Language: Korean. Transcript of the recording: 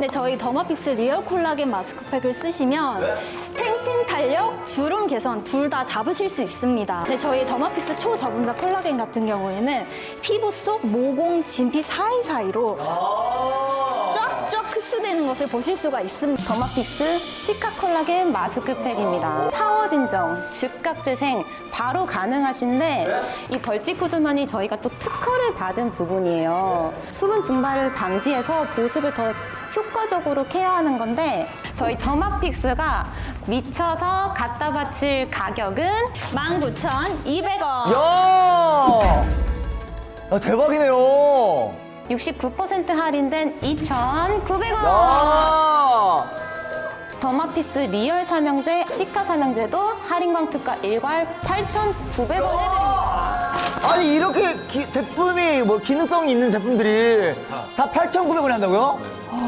네, 저희 더마픽스 리얼 콜라겐 마스크팩을 쓰시면 탱탱 탄력, 주름 개선 둘 다 잡으실 수 있습니다. 네, 저희 더마픽스 초저분자 콜라겐 같은 경우에는 피부 속 모공, 진피 사이사이로 쫙쫙 흡수되는 것을 보실 수가 있습니다. 더마픽스 시카 콜라겐 마스크팩입니다. 파워 진정, 즉각 재생 바로 가능하신데 이 벌집 구조만이 저희가 또 특허를 받은 부분이에요. 수분 증발을 방지해서 보습을 더 효과적으로 케어하는 건데 저희 더마픽스가 미쳐서 갖다 바칠 가격은 19,200원. 야! 야, 대박이네요. 69% 할인된 2,900원. 야! 더마피스 리얼 삼형제, 시카 삼형제도 할인광 특가 일괄 8,900원 해드립니다. 아니 이렇게 기- 제품이 뭐 기능성이 있는 제품들이 다 8,900원에 한다고요?